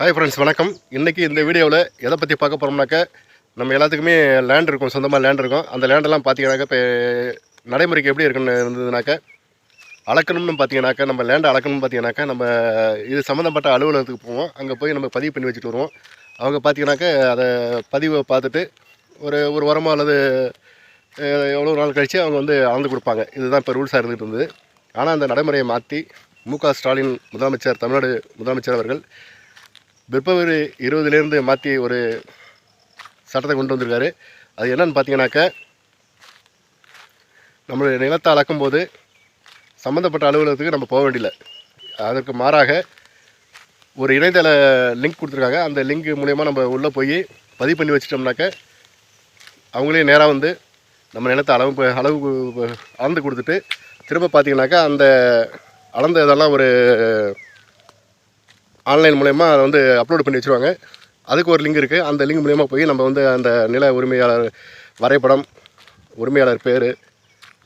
Hi friends வணக்கம். இன்றைக்கி இந்த வீடியோவில் எதை பற்றி பார்க்க போகிறோம்னாக்க நம்ம எல்லாத்துக்குமே லேண்ட் இருக்கும் சொந்தமாக லேண்ட் இருக்கும். அந்த லேண்டெல்லாம் பார்த்தீங்கன்னாக்கா இப்போ நடைமுறைக்கு எப்படி இருக்குன்னு இருந்ததுனாக்க அளக்கணும்னு பார்த்தீங்கன்னாக்கா நம்ம லேண்டை அளக்கணும்னு பார்த்தீங்கன்னாக்கா நம்ம இது சம்மந்தப்பட்ட அலுவலகத்துக்கு போவோம். அங்கே போய் நம்ம பதிவு பண்ணி வச்சுட்டு வருவோம். அவங்க பார்த்தீங்கன்னாக்கா அதை பதிவை பார்த்துட்டு ஒரு ஒரு வாரமாக அல்லது எவ்வளோ நாள் கழித்து அவங்க வந்து அளந்து கொடுப்பாங்க. இதுதான் இப்போ ரூல்ஸாக இருந்துகிட்டு இருந்தது. ஆனால் அந்த நடைமுறையை மாற்றி மு க ஸ்டாலின் முதலமைச்சர் தமிழ்நாடு முதலமைச்சர் அவர்கள் பிப்ரவரி இருபதுலேருந்து மாற்றி ஒரு சட்டத்தை கொண்டு வந்திருக்காரு. அது என்னன்னு பார்த்தீங்கன்னாக்க நம்மளுடைய நிலத்தை அளக்கும்போது சம்மந்தப்பட்ட அலுவலகத்துக்கு நம்ம போக வேண்டியில்லை. அதற்கு மாறாக ஒரு இணையதள லிங்க் கொடுத்துருக்காங்க. அந்த லிங்க் மூலயமா நம்ம உள்ளே போய் பதிவு பண்ணி வச்சிட்டோம்னாக்க அவங்களே நேராக வந்து நம்ம நிலத்தை அளவு ப- அளவு அளந்து கொடுத்துட்டு திரும்ப பார்த்தீங்கன்னாக்கா அந்த அளந்த இதெல்லாம் ஒரு ஆன்லைன் மூலயமா அதை வந்து அப்லோட் பண்ணி வச்சுருவாங்க. அதுக்கு ஒரு லிங்க் இருக்குது அந்த லிங்க் மூலயமா போய் நம்ம வந்து அந்த நில உரிமையாளர் வரைபடம் உரிமையாளர் பேர்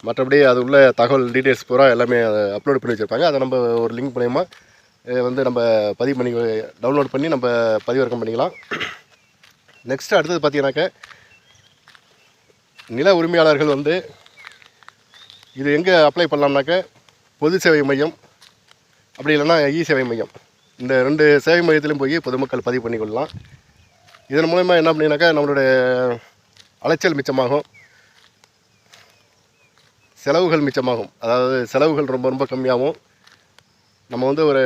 மற்றபடி அது உள்ள தகவல் டீட்டெயில்ஸ் பூரா எல்லாமே அதை அப்லோட் பண்ணி வச்சுருப்பாங்க. அதை நம்ம ஒரு லிங்க் மூலயமா வந்து நம்ம பதிவு பண்ணி டவுன்லோட் பண்ணி நம்ம பதிவிறக்கம் பண்ணிக்கலாம். நெக்ஸ்ட்டு அடுத்தது பார்த்தீங்கன்னாக்க நில உரிமையாளர்கள் வந்து இது எங்கே அப்ளை பண்ணலாம்னாக்க பொது சேவை மையம் அப்படி இல்லைன்னா இ சேவை மையம். இந்த ரெண்டு சேவை மையத்திலும் போய் பொதுமக்கள் பதிவு பண்ணிக்கொள்ளலாம். இதன் மூலயமா என்ன பண்ணிங்கனாக்கா நம்மளுடைய அலைச்சல் மிச்சமாகும். செலவுகள் மிச்சமாகும். அதாவது செலவுகள் ரொம்ப ரொம்ப கம்மியாகும். நம்ம வந்து ஒரு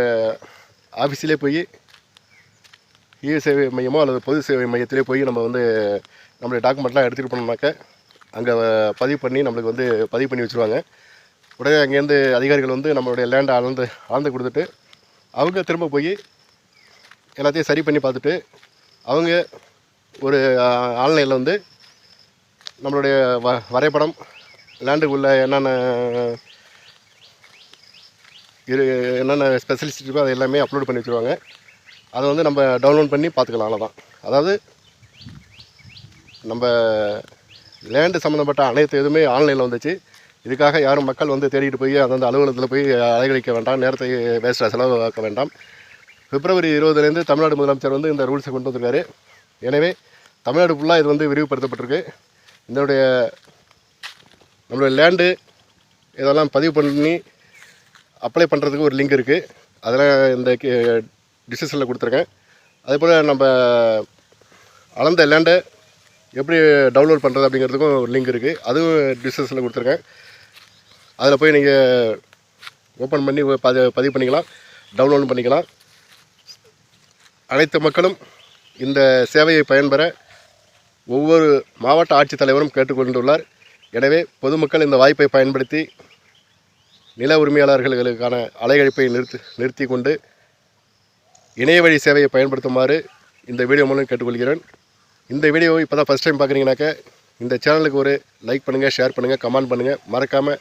ஆஃபீஸிலே போய் ஈ சேவை மையமோ அல்லது பொது சேவை மையத்திலே போய் நம்ம வந்து நம்மளுடைய டாக்குமெண்ட்லாம் எடுத்துகிட்டு போனோம்னாக்க அங்கே பதிவு பண்ணி நம்மளுக்கு வந்து பதிவு பண்ணி வச்சுருவாங்க. உடனே அங்கேருந்து அதிகாரிகள் வந்து நம்மளுடைய லேண்டை அளந்து அளந்து கொடுத்துட்டு அவங்க திரும்ப போய் எல்லாத்தையும் சரி பண்ணி பார்த்துட்டு அவங்க ஒரு ஆன்லைனில் வந்து நம்மளுடைய வ வரைபடம் லேண்டுக்குள்ளே என்னென்ன இரு என்னென்ன ஸ்பெஷலிஸ்ட் இருக்கோ அதை எல்லாமே அப்லோட் பண்ணி வச்சுருவாங்க. அதை வந்து நம்ம டவுன்லோட் பண்ணி பார்த்துக்கலாம் அவ்வளோதான் அதாவது நம்ம லேண்டு சம்மந்தப்பட்ட அனைத்து எதுவுமே ஆன்லைனில் வந்துச்சு. இதுக்காக யாரும் மக்கள் வந்து தேடிட்டு போய் அந்தந்த அலுவலகத்தில் போய் அலைகழிக்க வேண்டாம் நேரத்தை வேஸ்ட்டாக செலவாக்க வேண்டாம். பிப்ரவரி இருபதுலேருந்து தமிழ்நாடு முதலமைச்சர் வந்து இந்த ரூல்ஸை கொண்டு வந்திருக்காரு. எனவே தமிழ்நாடு ஃபுல்லாக இது வந்து விரிவுபடுத்தப்பட்டிருக்கு. இதனுடைய நம்மளுடைய லேண்டு இதெல்லாம் பதிவு பண்ணி அப்ளை பண்ணுறதுக்கு ஒரு லிங்க் இருக்குது அதெல்லாம் இந்த டிசிஷனில் கொடுத்துருக்கேன். அதே போல் நம்ம அளந்த லேண்டை எப்படி டவுன்லோட் பண்ணுறது அப்படிங்கிறதுக்கும் ஒரு லிங்க் இருக்குது அதுவும் டிஸ்கிரிப்ஷனில் கொடுத்துருக்கேன். அதில் போய் நீங்கள் ஓப்பன் பண்ணி பதி பதிவு பண்ணிக்கலாம். டவுன்லோட் பண்ணிக்கலாம். அனைத்து மக்களும் இந்த சேவையை பயன்பெற ஒவ்வொரு மாவட்ட ஆட்சித்தலைவரும் கேட்டுக்கொண்டுள்ளார். எனவே பொதுமக்கள் இந்த வாய்ப்பை பயன்படுத்தி நில உரிமையாளர்களுக்கான அலைகழிப்பை நிறுத்தி நிறுத்தி கொண்டு இணைய வழி சேவையை பயன்படுத்துமாறு இந்த வீடியோ மூலம் கேட்டுக்கொள்கிறேன். இந்த வீடியோவை இப்போ தான் ஃபஸ்ட் டைம் பார்க்குறீங்கனாக்கா இந்த சேனலுக்கு ஒரு லைக் பண்ணுங்கள் ஷேர் பண்ணுங்கள் கமெண்ட் பண்ணுங்கள் மறக்காமல்